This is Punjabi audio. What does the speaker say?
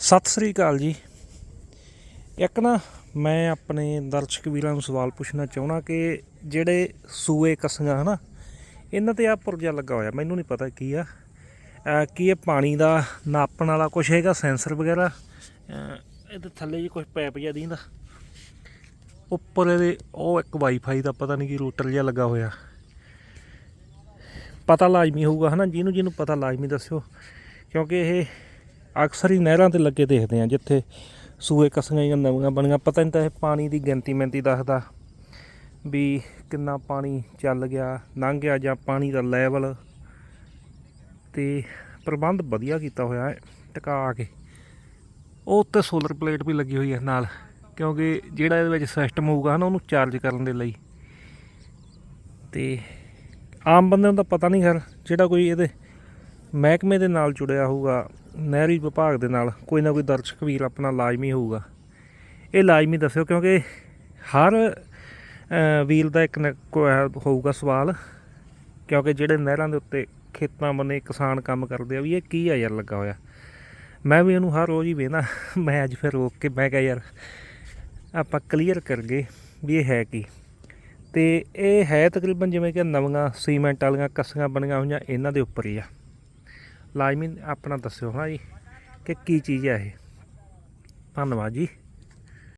ਸਤਿ ਸ੍ਰੀ ਅਕਾਲ ਜੀ। ਇੱਕ ਨਾ ਮੈਂ ਆਪਣੇ ਦਰਸ਼ਕ ਵੀਰਾਂ ਨੂੰ ਸਵਾਲ ਪੁੱਛਣਾ ਚਾਹਣਾ ਕਿ ਜਿਹੜੇ ਸੂਏ ਕਸੀਆਂ ਹਨਾ, ਇਹਨਾਂ ਤੇ ਆ ਪੁਰਜਾ ਲੱਗਾ ਹੋਇਆ, ਮੈਨੂੰ ਨਹੀਂ ਪਤਾ ਕੀ ਆ। ਕੀ ਇਹ ਪਾਣੀ ਦਾ ਨਾਪਣ ਵਾਲਾ ਕੁਛ ਹੈਗਾ, ਸੈਂਸਰ ਵਗੈਰਾ? ਇਹਦੇ ਥੱਲੇ ਜੀ ਕੁਝ ਪਾਈਪ ਜਿਹਾ ਦੀਂਦਾ। ਉੱਪਰ ਇਹਦੇ ਉਹ ਇੱਕ ਵਾਈਫਾਈ ਦਾ ਪਤਾ ਨਹੀਂ ਕੀ ਰੂਟਰ ਜਿਹਾ ਲੱਗਾ ਹੋਇਆ। ਪਤਾ ਲਾਜ਼ਮੀ ਹੋਊਗਾ ਹਨਾ, ਜਿਹਨੂੰ ਜਿਹਨੂੰ ਪਤਾ ਲਾਜ਼ਮੀ ਦੱਸਿਓ, ਕਿਉਂਕਿ ਇਹ ਅਕਸਰ ਹੀ ਨਹਿਰਾਂ ਤੇ ਲੱਗੇ ਦੇਖਦੇ ਆ ਜਿੱਥੇ ਸੂਏ ਕਸੀਆਂ ਜਾਂ ਨਵੀਆਂ ਬਣੀਆਂ। ਪਤਾ ਨਹੀਂ ਤਾਂ ਇਹ ਪਾਣੀ ਦੀ ਗਿਣਤੀ ਮਿੰਤੀ ਦੱਸਦਾ ਵੀ ਕਿੰਨਾ ਪਾਣੀ ਚੱਲ ਗਿਆ, ਲੰਘ ਗਿਆ ਜਾਂ ਪਾਣੀ ਦਾ ਲੈਵਲ। ਤੇ ਪ੍ਰਬੰਧ ਵਧੀਆ ਕੀਤਾ ਹੋਇਆ ਹੈ, ਟਿਕਾ ਕੇ। ਉਹ ਉੱਤੇ ਸੋਲਰ ਪਲੇਟ ਵੀ ਲੱਗੀ ਹੋਈ ਹੈ ਨਾਲ, ਕਿਉਂਕਿ ਜਿਹੜਾ ਇਹਦੇ ਵਿੱਚ ਸਿਸਟਮ ਹੋਊਗਾ ਨਾ ਉਹਨੂੰ ਚਾਰਜ ਕਰਨ ਦੇ ਲਈ। ਤੇ ਆਮ ਬੰਦੇ ਨੂੰ ਤਾਂ ਪਤਾ ਨਹੀਂ ਖੈਰ, ਜਿਹੜਾ ਕੋਈ ਇਹਦੇ ਮਹਿਕਮੇ ਦੇ ਨਾਲ ਜੁੜਿਆ ਹੋਊਗਾ, ਨਹਿਰੀ ਵਿਭਾਗ ਦੇ ਨਾਲ ਕੋਈ ਨਾ ਕੋਈ ਦਰਸ਼ਕ ਵੀਰ ਆਪਣਾ ਲਾਜ਼ਮੀ ਹੋਊਗਾ। ਇਹ ਲਾਜ਼ਮੀ ਦੱਸਿਓ ਕਿਉਂਕਿ ਹਰ ਵੀਲ ਦਾ ਇੱਕ ਨਾ ਹੋਊਗਾ ਸਵਾਲ, ਕਿਉਂਕਿ ਜਿਹੜੇ ਨਹਿਰਾਂ ਦੇ ਉੱਤੇ ਖੇਤਾਂ ਬੰਨੇ ਕਿਸਾਨ ਕੰਮ ਕਰਦੇ ਆ ਵੀ ਇਹ ਕੀ ਆ ਯਾਰ ਲੱਗਾ ਹੋਇਆ। ਮੈਂ ਵੀ ਇਹਨੂੰ ਹਰ ਰੋਜ਼ ਹੀ ਵੇਖਦਾ, ਮੈਂ ਅੱਜ ਫਿਰ ਰੋਕ ਕੇ ਮੈਂ ਕਿਹਾ ਯਾਰ, ਆਪਾਂ ਕਲੀਅਰ ਕਰਗੇ ਵੀ ਇਹ ਹੈ ਕੀ। ਤੇ ਇਹ ਹੈ ਤਕਰੀਬਨ ਜਿਵੇਂ ਕਿ ਨਵੀਆਂ ਸੀਮੈਂਟ ਵਾਲੀਆਂ ਕੱਸੀਆਂ ਬਣੀਆਂ ਹੋਈਆਂ ਇਹਨਾਂ ਦੇ ਉੱਪਰ ਹੀ ਆ। ਲਾਜ਼ਮੀ ਆਪਣਾ ਦੱਸਿਓ ਹਾਂ ਜੀ ਕਿ ਕੀ ਚੀਜ਼ ਹੈ ਇਹ? ਧੰਨਵਾਦ ਜੀ।